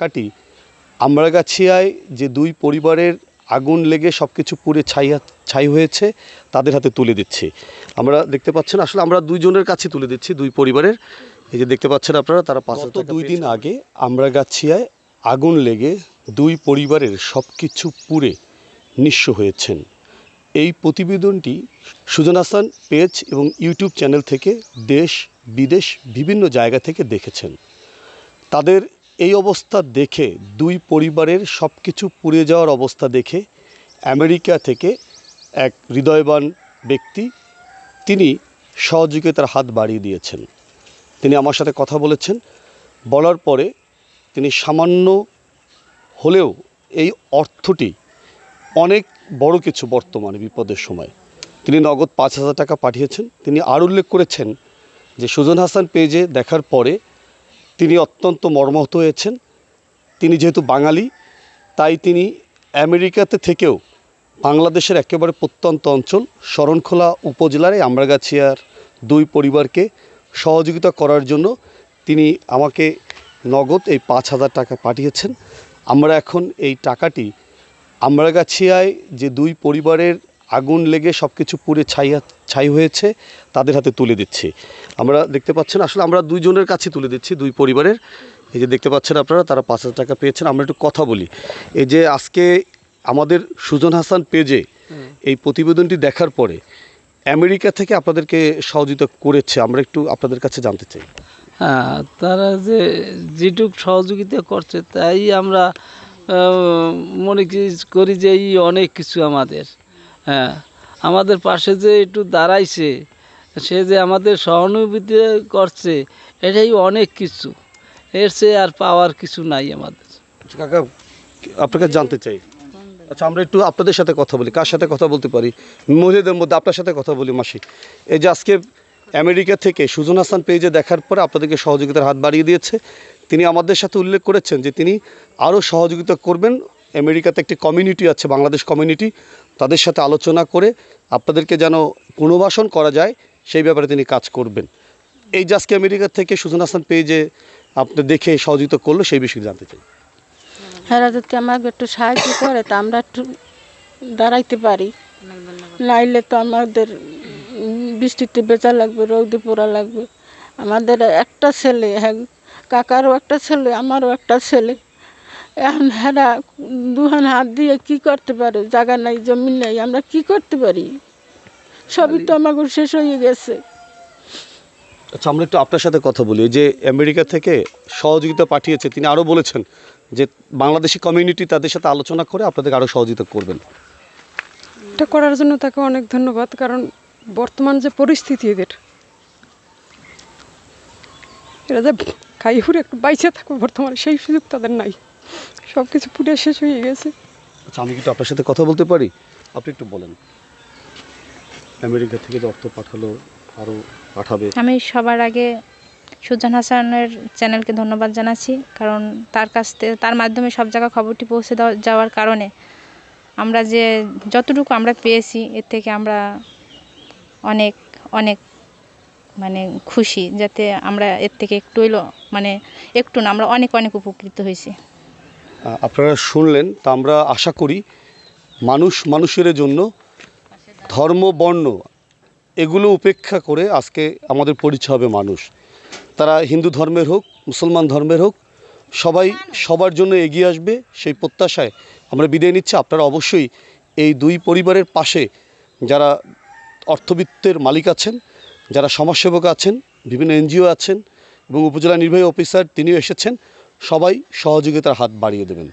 টাকাটি আমরাগাছিয়ায় যে দুই পরিবারের আগুন লেগে সব কিছু পুড়ে ছাই ছাই হয়েছে তাদের হাতে তুলে দিচ্ছি। আমরা দেখতে পাচ্ছেন আসলে আমরা দুইজনের কাছে তুলে দিচ্ছি দুই পরিবারের। এই যে দেখতে পাচ্ছেন আপনারা তারা পাঁচ দুই দিন আগে আমরাগাছিয়ায় আগুন লেগে দুই পরিবারের সব কিছু পুড়ে নিঃস্ব হয়েছেন। এই প্রতিবেদনটি সুজন হাসান পেজ এবং ইউটিউব চ্যানেল থেকে দেশ বিদেশ বিভিন্ন জায়গা থেকে দেখেছেন। তাদের এই অবস্থা দেখে, দুই পরিবারের সব কিছু পুড়ে যাওয়ার অবস্থা দেখে আমেরিকা থেকে এক হৃদয়বান ব্যক্তি তিনি সহযোগিতার হাত বাড়িয়ে দিয়েছেন। তিনি আমার সাথে কথা বলেছেন। বলার পরে তিনি সামান্য হলেও এই অর্থটি অনেক বড় কিছু বর্তমানে বিপদের সময়। তিনি নগদ পাঁচ হাজার টাকা পাঠিয়েছেন। তিনি আর উল্লেখ করেছেন যে সুজন হাসান পেজে দেখার পরে তিনি অত্যন্ত মর্মাহত হয়েছেন। তিনি যেহেতু বাঙালি, তাই তিনি আমেরিকাতে থেকেও বাংলাদেশের একেবারে প্রত্যন্ত অঞ্চল, শরণখোলা উপজেলার এই আমরাগাছিয়ার দুই পরিবারকে সহযোগিতা করার জন্য তিনি আমাকে নগদ এই পাঁচ হাজার টাকা পাঠিয়েছেন। আমরা এখন এই টাকাটি আমরাগাছিয়ায় যে দুই পরিবারের আগুন লেগে সব কিছু পুড়ে ছাই ছাই হয়েছে তাদের হাতে তুলে দিচ্ছি। আমরা দেখতে পাচ্ছেন আসলে আমরা দুইজনের কাছে তুলে দিচ্ছি দুই পরিবারের। এই যে দেখতে পাচ্ছেন আপনারা তারা পাঁচ হাজার টাকা পেয়েছেন। আমরা একটু কথা বলি। এই যে আজকে আমাদের সুজন হাসান পেজে এই প্রতিবেদনটি দেখার পরে আমেরিকা থেকে আপনাদেরকে সহযোগিতা করেছে। আমরা একটু আপনাদের কাছে জানতে চাই। হ্যাঁ তারা যে যেটুক সহযোগিতা করছে তাই আমরা মনে করি যে এই অনেক কিছু আমাদের। হ্যাঁ আমাদের পাশে যে একটু দাঁড়াইছে সে যে আমাদের সহানুভূতি করছে এটাই অনেক কিছু। এর চেয়ে আর পাওয়ার কিছু নাই আমাদের। আচ্ছা, কাকা আপনাকে জানতে চাই। আচ্ছা আমরা একটু আপনাদের সাথে কথা বলি। কার সাথে কথা বলতে পারি? মহিলাদের মধ্যে আপনার সাথে কথা বলি মাসি। এই যে আজকে আমেরিকা থেকে সুজন হাসান পেজে দেখার পরে আপনাদেরকে সহযোগিতার হাত বাড়িয়ে দিয়েছে। তিনি আমাদের সাথে উল্লেখ করেছেন যে তিনি আরও সহযোগিতা করবেন আমেরিকাতে একটি কমিউনিটি আছে, বাংলাদেশ কমিউনিটি তাদের সাথে আলোচনা করে আপনাদেরকে যেন পুনর্বাসন করা যায়, সেই ব্যাপারে তিনি কাজ করবেন। এই যে আজকে আমেরিকা থেকে সুজন হাসান পেজে আপনি দেখে সহযোগিতা করল, সেই বিষয়ে জানতে চাই। হ্যাঁ যদি আমাকে একটু সাহায্য করে তা, আমরা একটু দাঁড়াইতে পারি। নাইলে তো আমাদের বৃষ্টিতে বেচা লাগবে, রৌদে পোড়া লাগবে। আমাদের একটা ছেলে হ্যাঁ কাকারও একটা ছেলে, আমারও একটা ছেলে। এখন হেরা দুহান হাত দিয়ে কি করতে পারে? জায়গা নাই জমি নাই আমরা কি করতে পারি? সবই তো আমাকে শেষ হয়ে গেছে। আচ্ছা আমরা একটু আপনার সাথে কথা বলি। যে আমেরিকা থেকে সহযোগিতা পাঠিয়েছে তিনি আরও বলেছেন যে বাংলাদেশি কমিউনিটি তাদের সাথে আলোচনা করে আপনাদের আরও সহযোগিতা করবেন। এটা করার জন্য তাকে অনেক ধন্যবাদ কারণ বর্তমান যে পরিস্থিতি এদের এরা যে খাই হুরে একটু বাইচে থাকবে বর্তমানে সেই সুযোগ তাদের নাই। সব কিছু পুড়ে শেষ হয়ে গেছে। আচ্ছা আমি কিন্তু আপনার সাথে কথা বলতে পারি? আপনি একটু বলেন। আমেরিকা থেকে যে অর্থ পাঠালো আরও পাঠাবে। আমি সবার আগে সুজান হাসানের চ্যানেলকে ধন্যবাদ জানাচ্ছি কারণ তার কাছ থেকে তার মাধ্যমে সব জায়গায় খবরটি পৌঁছে দেওয়া যাওয়ার কারণে আমরা যে যতটুকু আমরা পেয়েছি এর থেকে আমরা অনেক অনেক মানে খুশি যাতে আমরা এর থেকে একটু হইল মানে একটু না আমরা অনেক অনেক উপকৃত হয়েছি। আপনারা শুনলেন, তা আমরা আশা করি মানুষ মানুষের জন্য ধর্ম, বর্ণ এগুলো উপেক্ষা করে আজকে আমাদের পরিচয় হবে মানুষ। তারা হিন্দু ধর্মের হোক, মুসলমান ধর্মের হোক, সবাই সবার জন্য এগিয়ে আসবে সেই প্রত্যাশায় আমরা বিদায় নিচ্ছি। আপনারা অবশ্যই এই দুই পরিবারের পাশে যারা অর্থবিত্তের মালিক আছেন, যারা সমাজসেবক আছেন, বিভিন্ন এনজিও আছেন এবং উপজেলা নির্বাহী অফিসার তিনিও এসেছেন সবাই সহযোগিতার হাত বাড়িয়ে দেবেন।